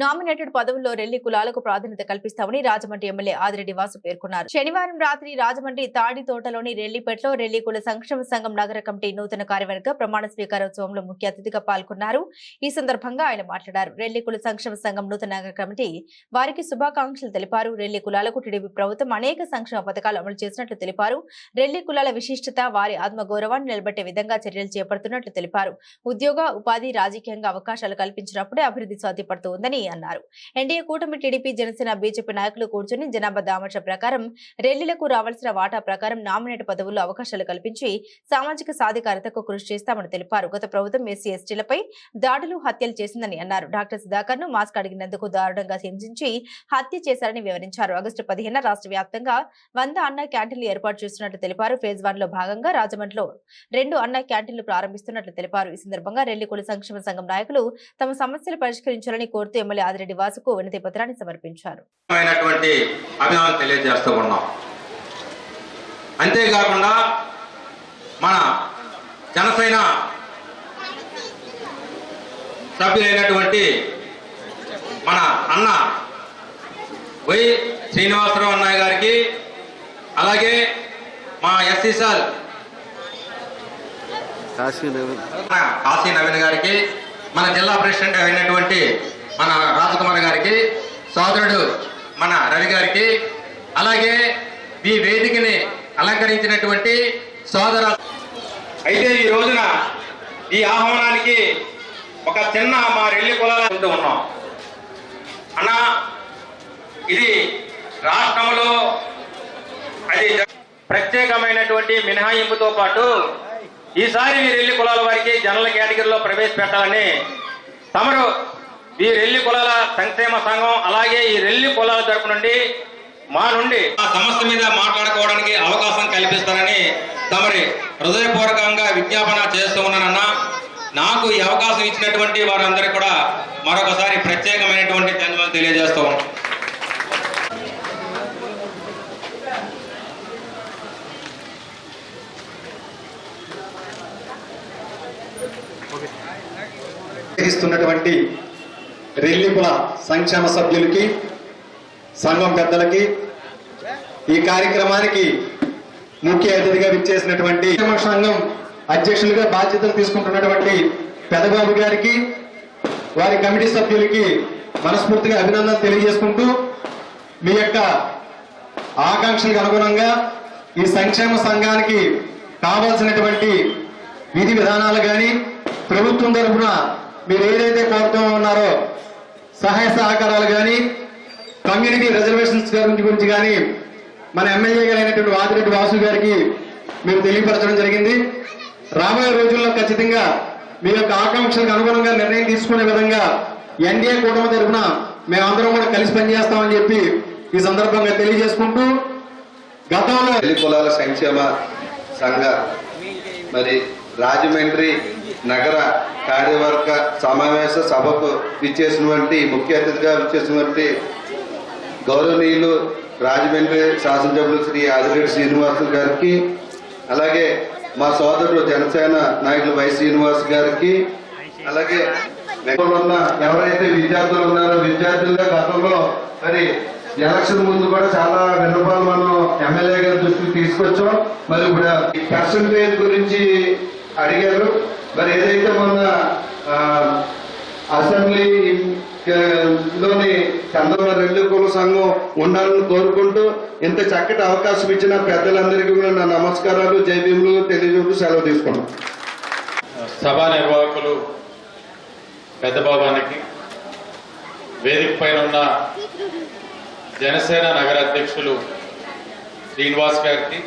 Nominated పదవుల్లో రెల్లి కులాలకు ప్రాధాన్యత కల్పిస్తామని రాజమండ్రి ఎమ్మెల్యే ఆదిరెడ్డి వాసు పేర్కొన్నారు. శనివారం రాత్రి రాజమండ్రి తాడి తోటలోని రెల్లిపేటలో రెల్లి కుల సంక్షేమ సంఘం నగర కమిటీ నూతన కార్యవర్గ ప్రమాణ స్వీకారోత్సవంలో ముఖ్య అతిథిగా పాల్గొన్నారు. ఈ సందర్భంగా ఆయన మాట్లాడారు. రెల్లి కుల సంక్షేమ సంఘం నూతన నగర కమిటీ వారికి శుభాకాంక్షలు తెలిపారు. రెల్లి కులాలకు టీడీపీ ప్రభుత్వం అనేక సంక్షేమ పథకాలు అమలు చేసినట్లు తెలిపారు. రెల్లి కులాల విశిష్టత వారి ఆత్మగౌరవాన్ని నిలబెట్టే విధంగా చర్యలు చేపడుతున్నట్లు తెలిపారు. ఉద్యోగ ఉపాధి రాజకీయంగా అవకాశాలు కల్పించినప్పుడే అభివృద్ధి సాధ్యపడుతుందని అన్నారు. ఎన్డీఏ కూటమి టీడీపీ జనసేన బీజేపీ నాయకులు కూర్చొని జనాభా దామర్ష ప్రకారం రెల్లిలకు రావాల్సిన వాటా ప్రకారం నామినేట్ పదవుల్లో అవకాశాలు కల్పించి సామాజిక సాధికారతకు కృషి చేస్తామని తెలిపారు. గత ప్రభుత్వం ఎస్సీ ఎస్టీలపై దాడులు హత్యలు చేసిందని అన్నారు. డాక్టర్ సుధాకర్ను మాస్క్ అడిగినందుకు దారుణంగా హింసించి హత్య చేశారని వివరించారు. ఆగస్టు పదిహేను రాష్ట్ర వ్యాప్తంగా వంద అన్న క్యాంటీన్లు ఏర్పాటు చేస్తున్నట్లు తెలిపారు. ఫేజ్ వన్లో భాగంగా రాజమండ్రిలో రెండు అన్న క్యాంటీన్లు ప్రారంభిస్తున్నట్లు తెలిపారు. ఈ సందర్భంగా రెల్లి కుల సంక్షేమ సంఘం నాయకులు తమ సమస్యలు పరిష్కరించాలని కోరుతూ ఎమ్మెల్యే ఆదిరెడ్డి వాసుకు వినతి పత్రాన్ని సమర్పించారు. అభినందనలు తెలియజేస్తూ ఉన్నాం. అంతేకాకుండా మన జనసేన సభ్యులైనటువంటి మన అన్న వై శ్రీనివాసరావు అన్నయ్య గారికి అలాగే మా ఎస్సీసాల్ కాశీ నవీన్. కాశీ నవీన్ గారికి మన జిల్లా ప్రెసిడెంట్ అయినటువంటి మన రాజకుమార్ గారికి సోదరుడు మన రవి గారికి అలాగే ఈ వేదికని అలంకరించినటువంటి సోదర అయితే ఈ రోజున ఈ ఆహ్వానానికి ఒక చిన్న మా రెల్లి కులాలు ఉంటూ ఉన్నాం. అన్న ఇది రాష్ట్రంలో అది ప్రత్యేకమైనటువంటి మినహాయింపుతో పాటు ఈసారి ఈ రెల్లి కులాల వారికి జనరల్ కేటగిరీలో ప్రవేశపెట్టాలని తమరు ఈ రెల్లి కులాల సంక్షేమ సంఘం అలాగే ఈ రెల్లి కులాల తరపు నుండి మా నుండి ఆ సమస్య మీద మాట్లాడుకోవడానికి అవకాశం కల్పిస్తారని తమరి హృదయపూర్వకంగా విజ్ఞాపన చేస్తూ ఉన్నానన్న నాకు ఈ అవకాశం ఇచ్చినటువంటి వారందరికీ కూడా మరొకసారి ప్రత్యేకమైనటువంటి ధన్యవాదాలు తెలియజేస్తూ ఉన్నాను. నిర్వహిస్తున్నటువంటి రెల్లింపుల సంక్షేమ సభ్యులకి సంఘం పెద్దలకి ఈ కార్యక్రమానికి ముఖ్య అతిథిగా విచ్చేసినటువంటి సంఘం అధ్యక్షులుగా బాధ్యతలు తీసుకుంటున్నటువంటి పెదబాబు గారికి వారి కమిటీ సభ్యులకి మనస్ఫూర్తిగా అభినందనలు తెలియజేసుకుంటూ మీ యొక్క ఆకాంక్షలకు అనుగుణంగా ఈ సంక్షేమ సంఘానికి కావాల్సినటువంటి విధి విధానాలు కానీ ప్రభుత్వం తరఫున మీరు ఏదైతే కోరుతూ ఉన్నారో సహాయ సహకారాలు కానీ కమ్యూనిటీ రిజర్వేషన్స్ గురించి గురించి కానీ మన ఎమ్మెల్యే గారైనటువంటి వాదిరెడ్డి వాసు గారికి మీరు తెలియపరచడం జరిగింది. రాబోయే రోజుల్లో ఖచ్చితంగా మీ యొక్క ఆకాంక్షలకు అనుగుణంగా నిర్ణయం తీసుకునే విధంగా ఎన్డీఏ కూటమి తరఫున మేమందరం కూడా కలిసి పనిచేస్తామని చెప్పి ఈ సందర్భంగా తెలియజేసుకుంటూ గతంలో కులాల సంక్షేమ సంఘ మరి రాజమండ్రి నగర కార్యవర్గ సమావేశ సభకు విచ్చేసినటువంటి ముఖ్య అతిథిగా విచ్చేసినటువంటి గౌరవనీయులు రాజమండ్రి శాసనసభ్యులు శ్రీ ఆదిరెడ్డి శ్రీనివాస్ గారికి అలాగే మా సోదరుడు జనసేన నాయకులు వై శ్రీనివాస్ గారికి అలాగే ఉన్న ఎవరైతే విద్యార్థులు ఉన్నారో విద్యార్థులుగా గతంలో మరి ఎలక్షన్ ముందు కూడా చాలా విన్నపాలు మనం ఎమ్మెల్యే గారి దృష్టికి తీసుకొచ్చాం. మరి ఇప్పుడు పర్సంటేజ్ గురించి అడిగారు. మరి ఏదైతే మొన్న అసెంబ్లీ లోని చంద్రబాబు రెడ్డి కుల సంఘం ఉండాలని కోరుకుంటూ ఇంత చక్కటి అవకాశం ఇచ్చిన పెద్దలందరికీ కూడా నా నమస్కారాలు జై భీములు తెలియజేస్తూ సెలవు తీసుకున్నాం సభా నిర్వాహకులు పెద్దబాబానికి వేదిక పైన ఉన్న జనసేన నగర అధ్యక్షులు శ్రీనివాస్ గారికి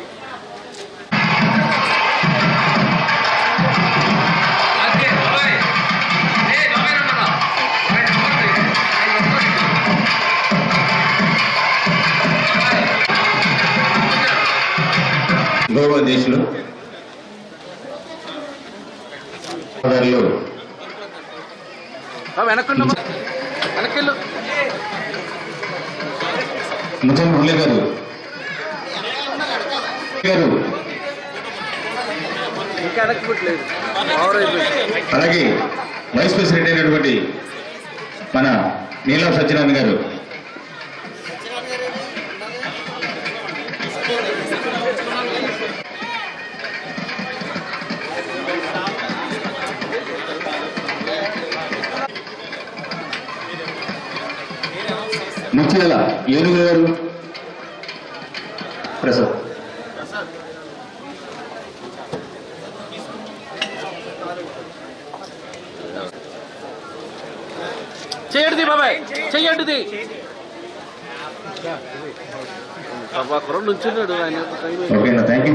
గౌరవ అధ్యక్షులు సోదరులు ముజన్ మురళి గారు. గారు. అలాగే వైస్ ప్రెసిడెంట్ అయినటువంటి మన నీలం సత్యనారాయణ గారు. ముత్యాల ఏనుగు గారు. ప్రసాద్. చేయడిది బాబాయ్ చెయ్యండిది యూ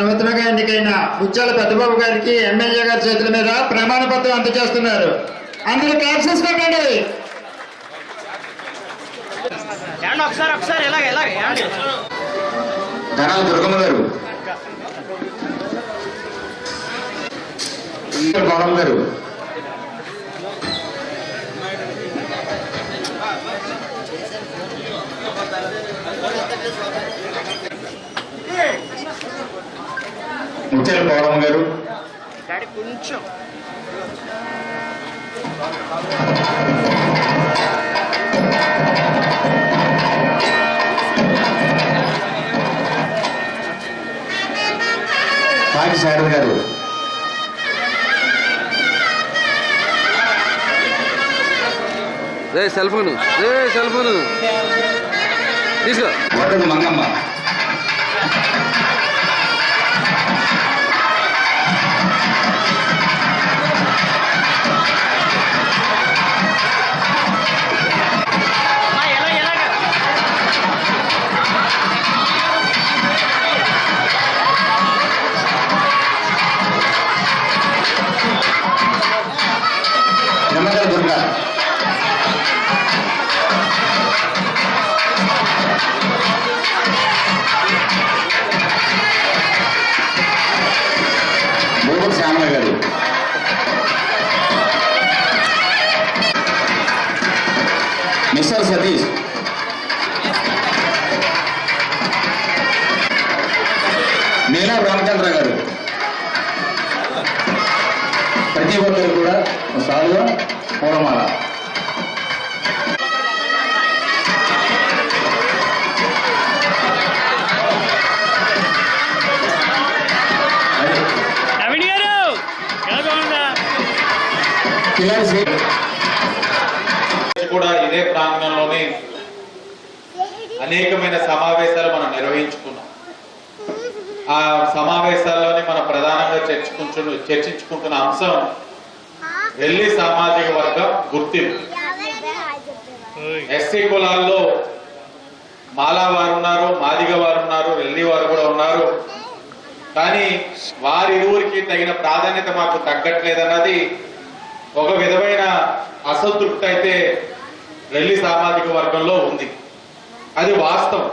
నూతనగా ఎన్నికైన ముత్యాల పెద్దబాబు గారికి ఎమ్మెల్యే గారి చేతుల మీద ప్రమాణ పత్రం అందజేస్తున్నారు. అందరూ క్లాప్సెస్ కొట్టండి ధనాల దుర్గమ్మ గారు. గౌరవ్ గారు. ముత్యాల గౌరమ్మ గారు. పాటి శారద గారు. రే సెల్ ఫోన్. రే సెల్ ఫోన్. తీసుకో. మంగమ్మ. సాలుగా పూలమాల. కూడా ఇదే ప్రాంగణంలోనే అనేకమైన సమావేశాలు మనం నిర్వహించుకున్నాం. ఆ సమావేశాల్లోనే మనం ప్రధానంగా చర్చించుకుంటు చర్చించుకుంటున్న అంశం రెల్లి సామాజిక వర్గం గుర్తింపు. ఎస్సీ కులాల్లో మాలా వారు ఉన్నారు మాదిగ వారు ఉన్నారు రెల్లి వారు కూడా ఉన్నారు. కానీ వారిరువురికి తగిన ప్రాధాన్యత మాకు తగ్గట్లేదన్నది ఒక విధమైన అసంతృప్తి అయితే రెల్లి సామాజిక వర్గంలో ఉంది. అది వాస్తవం.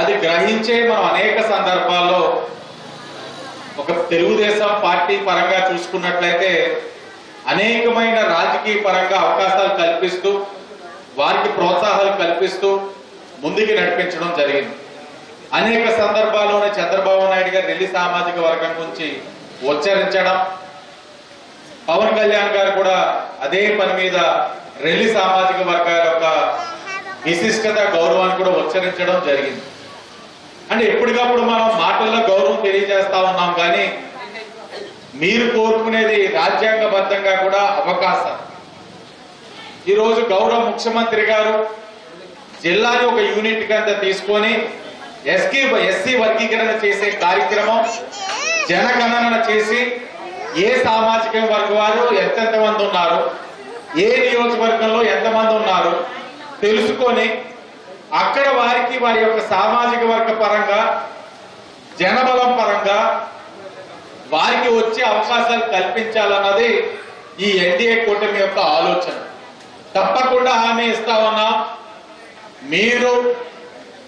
అది గ్రహించే మనం అనేక సందర్భాల్లో ఒక తెలుగుదేశం పార్టీ పరంగా చూసుకున్నట్లయితే అనేకమైన రాజకీయ పరంగా అవకాశాలు కల్పిస్తూ వారికి ప్రోత్సాహాలు కల్పిస్తూ ముందుకు నడిపించడం జరిగింది. అనేక సందర్భాల్లోనే చంద్రబాబు నాయుడు గారు ఢిల్లీ సామాజిక వర్గం గురించి ఉచ్చరించడం పవన్ కళ్యాణ్ గారు కూడా అదే పని మీద రెల్లి సామాజిక వర్గాల యొక్క విశిష్టత గౌరవాన్ని కూడా ఉచ్చరించడం జరిగింది. అంటే ఎప్పటికప్పుడు మనం మాటల్లో గౌరవం తెలియజేస్తా ఉన్నాం కానీ మీరు కోరుకునేది రాజ్యాంగబద్ధంగా కూడా అవకాశం. ఈరోజు గౌరవ ముఖ్యమంత్రి గారు జిల్లాని ఒక యూనిట్ కింద తీసుకొని ఎస్కీ ఎస్సీ వర్గీకరణ చేసే కార్యక్రమం జనగణన చేసి ఏ సామాజిక వర్గ వారు ఎంతెంత మంది ఉన్నారు ఏ నియోజకవర్గంలో ఎంతమంది ఉన్నారు తెలుసుకొని అక్కడ వారికి వారి యొక్క సామాజిక వర్గ పరంగా జనబలం పరంగా వారికి వచ్చే అవకాశాలు కల్పించాలన్నది ఈ ఎన్డీఏ కూటమి యొక్క ఆలోచన. తప్పకుండా హామీ ఇస్తా ఉన్నా మీరు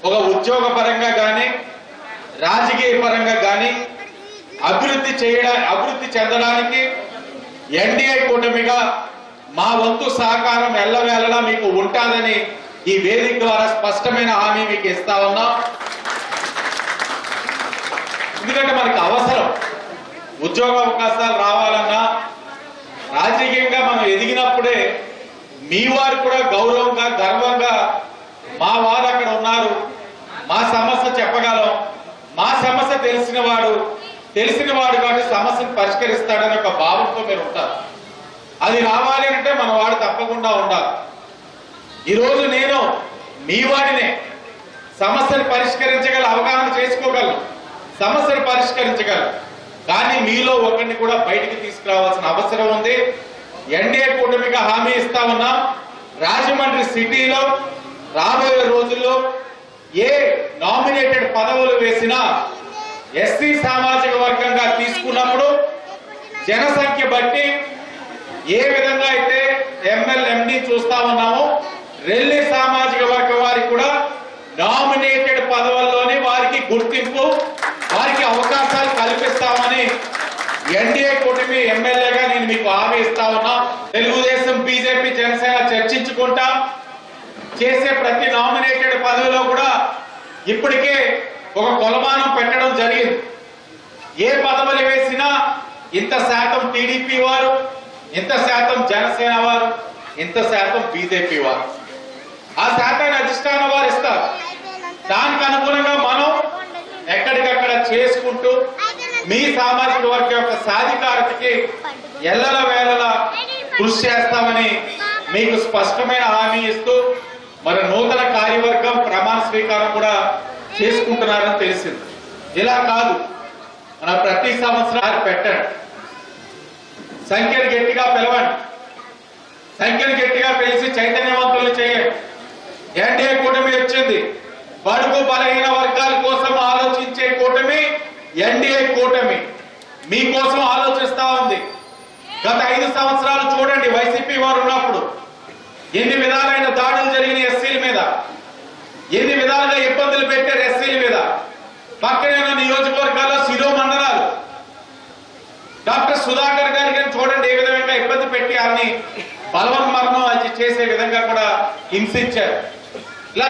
ఒక ఉద్యోగ పరంగా కానీ రాజకీయ పరంగా కానీ అభివృద్ధి చేయడా అభివృద్ధి చెందడానికి ఎన్డీఏ కూటమిగా మా వంతు సహకారం ఎల్లవేళలా మీకు ఉంటాదని ఈ వేదిక ద్వారా స్పష్టమైన హామీ మీకు ఇస్తా ఉన్నాం. ఎందుకంటే మనకు అవసరం. ఉద్యోగ అవకాశాలు రావాలన్నా రాజకీయంగా మనం ఎదిగినప్పుడే మీ వారు కూడా గౌరవంగా గర్వంగా మా వారు అక్కడ ఉన్నారు. మా సమస్య చెప్పగలం. మా సమస్య తెలిసిన వాడు తెలిసిన వాడు కాబట్టి సమస్యను పరిష్కరిస్తాడని ఒక భావంతో మీరు ఉంటారు. అది రావాలి అంటే మన వాడు తప్పకుండా ఉండాలి. ఈరోజు నేను మీ వాడినే సమస్యను పరిష్కరించగల అవగాహన చేసుకోగలను. సమస్యను పరిష్కరించగలను. కానీ మీలో ఒకరిని కూడా బయటికి తీసుకురావాల్సిన అవసరం ఉంది. ఎన్డీఏ కూటమిగా హామీ ఇస్తా ఉన్నాం. రాజమండ్రి సిటీలో రాబోయే రోజుల్లో ఏ నామినేటెడ్ పదవులు వేసినా ఎస్సీ సామాజిక వర్గంగా తీసుకున్నప్పుడు జనసంఖ్య బట్టి ఏ విధంగా అయితే ఎంఎల్ చూస్తా ఉన్నామో రెల్లి సామాజిక వర్గం వారికి కూడా నామినేటెడ్ పదవుల్లోనే వారికి గుర్తింపు వారికి అవకాశాలు కల్పిస్తామని ఎన్డీఏ కూటమి ఎమ్మెల్యేగా నేను మీకు హామీ ఇస్తా ఉన్నా. తెలుగుదేశం బీజేపీ జనసేన చర్చించుకుంటా. చేసే ప్రతి నామినేటెడ్ పదవిలో కూడా ఇప్పటికే ఒక కొలమానం పెట్టడం జరిగింది. ఏ పదవులు వేసినా ఇంత శాతం టీడీపీ వారు ఇంత శాతం జనసేన వారు ఇంత శాతం బీజేపీ వారు. ఆ శాతాన్ని అధిష్టానం వారు ఇస్తారు. దానికి అనుగుణంగా మనం చేసుకుంటూ మీ సామాజిక వర్గం యొక్క సాధికారతకి ఎల్లల వేళలా కృషి చేస్తామని మీకు స్పష్టమైన హామీ ఇస్తూ మరి నూతన కార్యవర్గం ప్రమాణ స్వీకారం కూడా చేసుకుంటున్నారని తెలిసింది. ఇలా కాదు. మన ప్రతి సంవత్సరం పెట్టండి సంఖ్యను గట్టిగా పిలవండి. సంఖ్యను గట్టిగా పిలిచి చైతన్యవంతులు చేయండి. ఎన్డీఏ కూటమి వచ్చింది. బడుగు బలహీన వర్గాల కోసం ఆలోచించే కూటమి ఎన్డీఏ కూటమి మీకోసం ఆలోచిస్తా ఉంది. గత ఐదు సంవత్సరాలు చూడండి వైసీపీ వారు ఉన్నప్పుడు ఎన్ని విధాలైన దాడులు జరిగిన ఎస్సీల మీద ఎన్ని విధాలుగా ఇబ్బందులు పెట్టారు ఎస్సీల మీద. పక్కనే ఉన్న నియోజకవర్గాల్లో శిరో మండలాలు. డాక్టర్ సుధాకర్ గారి గారిని చూడండి ఏ విధంగా ఇబ్బంది పెట్టి ఆమెని బలవన్ మరణం అది చేసే విధంగా కూడా హింసించారు.